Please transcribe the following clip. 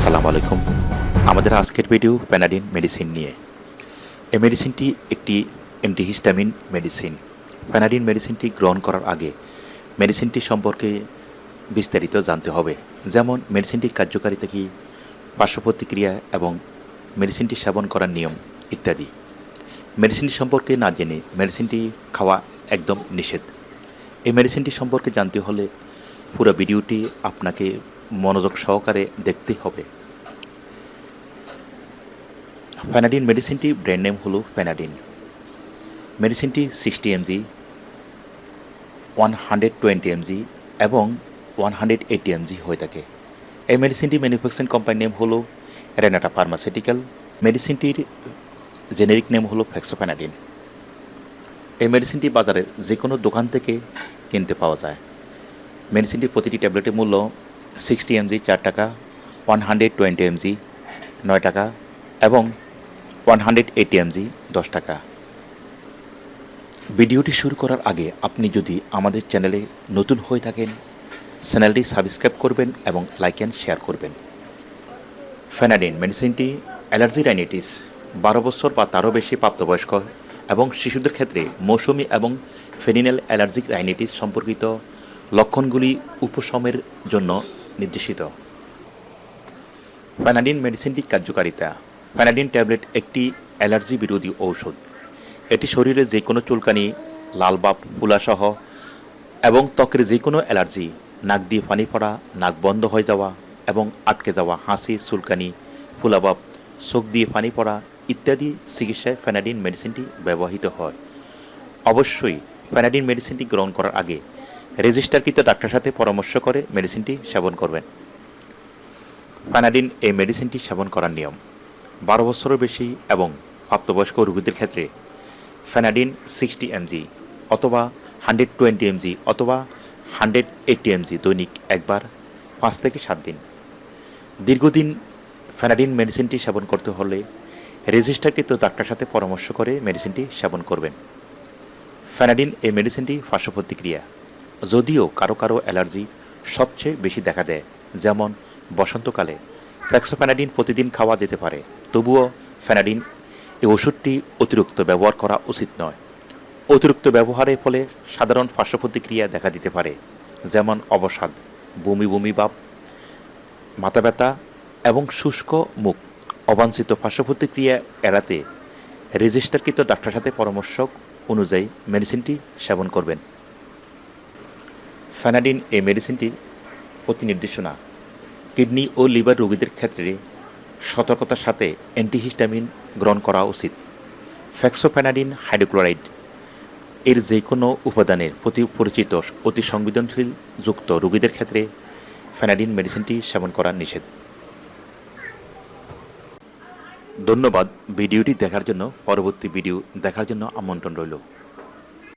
আসসালামু আলাইকুম। আমাদের আজকের ভিডিও প্যানাডিন মেডিসিন নিয়ে। এই মেডিসিনটি একটি অ্যান্টিহিস্টামিন মেডিসিন। প্যানাডিন মেডিসিনটি গ্রহণ করার আগে মেডিসিনটি সম্পর্কে বিস্তারিত জানতে হবে। যেমন মেডিসিনটির কার্যকারিতা কী পার্শ্ব প্রতিক্রিয়া এবং মেডিসিনটি সেবন করার নিয়ম ইত্যাদি। মেডিসিনটি সম্পর্কে না জেনে মেডিসিনটি খাওয়া একদম নিষেধ। এই মেডিসিনটি সম্পর্কে জানতে হলে পুরো ভিডিওটি আপনাকে মনোযোগ সহকারে দেখতে হবে। ফ্যানাডিন মেডিসিনটি ব্র্যান্ড নেম হলো ফ্যানাডিন মেডিসিনটি sixty MG one hundred twenty MG এবং ওয়ান হান্ড্রেড এইটি এমজি হয়ে থাকে। এই মেডিসিনটি ম্যানুফ্যাকচারিং কোম্পানির নেম হলো রেনাটা ফার্মাসিউটিক্যাল মেডিসিনটির জেনেরিক নেম হলো ফ্যাক্সোফ্যানাডিন এই মেডিসিনটি বাজারে যে কোনো দোকান থেকে কিনতে পাওয়া যায়। মেডিসিনটির প্রতিটি ট্যাবলেটের মূল্য সিক্সটি এমজি, চার টাকা ওয়ান হান্ড্রেড টোয়েন্টি এমজি, নয় টাকা, এবং ওয়ান হান্ড্রেড এইটি এমজি, দশ টাকা। ভিডিওটি শুরু করার আগে আপনি যদি আমাদের চ্যানেলে নতুন হয়ে থাকেন, চ্যানেলটি সাবস্ক্রাইব করবেন এবং লাইক অ্যান্ড শেয়ার করবেন। ফেনাডিন মেডিসিনটি অ্যালার্জি রাইনাইটিস বারো বছর বা তারও বেশি প্রাপ্তবয়স্ক এবং শিশুদের ক্ষেত্রে মৌসুমি এবং ফেনিনাল অ্যালার্জিক রাইনাইটিস সম্পর্কিত লক্ষণগুলি উপশমের জন্য নির্দেশিত। ফ্যানাডিন মেডিসিনটি কার্যকারিতা। ফ্যানাডিন ট্যাবলেট একটি অ্যালার্জি বিরোধী ঔষধ। এটি শরীরে যে কোনো চুলকানি লাল বাপ ফুলাসহ এবং ত্বকের যে কোনো অ্যালার্জি নাক দিয়ে পানি পড়া, নাক বন্ধ হয়ে যাওয়া এবং আটকে যাওয়া হাসি, চুলকানি ফুলাবাপ চোখ দিয়ে পানি পড়া ইত্যাদি চিকিৎসায় ফ্যানাডিন মেডিসিনটি ব্যবহৃত হয়। অবশ্যই ফ্যানাডিন মেডিসিনটি গ্রহণ করার আগে রেজিস্টারকৃত ডাক্তারের সাথে পরামর্শ করে মেডিসিনটি সেবন করবেন। ফ্যানাডিন এই মেডিসিনটি সেবন করার নিয়ম। বারো বছরের বেশি এবং প্রাপ্তবয়স্ক রোগীদের ক্ষেত্রে ফ্যানাডিন সিক্সটি এমজি অথবা হান্ড্রেড টোয়েন্টি এমজি অথবা হান্ড্রেড এইটটি এমজি দৈনিক একবার পাঁচ থেকে সাত দিন। দীর্ঘদিন ফ্যানাডিন মেডিসিনটি সেবন করতে হলে রেজিস্টারকৃত ডাক্তারের সাথে পরামর্শ করে মেডিসিনটি সেবন করবেন। ফ্যানাডিন এই মেডিসিনটি পার্শ্ব প্রতিক্রিয়া যদিও কারও কারও অ্যালার্জি সবচেয়ে বেশি দেখা দেয়, যেমন বসন্তকালে। ফ্ল্যাক্সোফ্যানাডিন প্রতিদিন খাওয়া যেতে পারে, তবুও ফ্যানাডিন এই ওষুধটি অতিরিক্ত ব্যবহার করা উচিত নয়। অতিরিক্ত ব্যবহারের ফলে সাধারণ পার্শ্ব প্রতিক্রিয়া দেখা দিতে পারে, যেমন অবসাদ, বমি বমি ভাব, মাথা ব্যথা এবং শুষ্ক মুখ। অবাঞ্ছিত পার্শ্ব প্রতিক্রিয়া এড়াতে রেজিস্টারকৃত ডাক্তারের সাথে পরামর্শ অনুযায়ী মেডিসিনটি সেবন করবেন। ফ্যানাডিন এই মেডিসিনটির প্রতি নির্দেশনা। কিডনি ও লিভার রোগীদের ক্ষেত্রে সতর্কতার সাথে অ্যান্টিহিস্টামিন গ্রহণ করা উচিত। ফ্যাক্সোফ্যানাডিন হাইড্রোক্লোরাইড এর যে কোনো উপাদানের প্রতি পরিচিত অতি সংবেদনশীল যুক্ত রোগীদের ক্ষেত্রে ফ্যানাডিন মেডিসিনটি সেবন করা নিষেধ। ধন্যবাদ, ভিডিওটি দেখার জন্য, পরবর্তী ভিডিও দেখার জন্য আমন্ত্রণ রইল।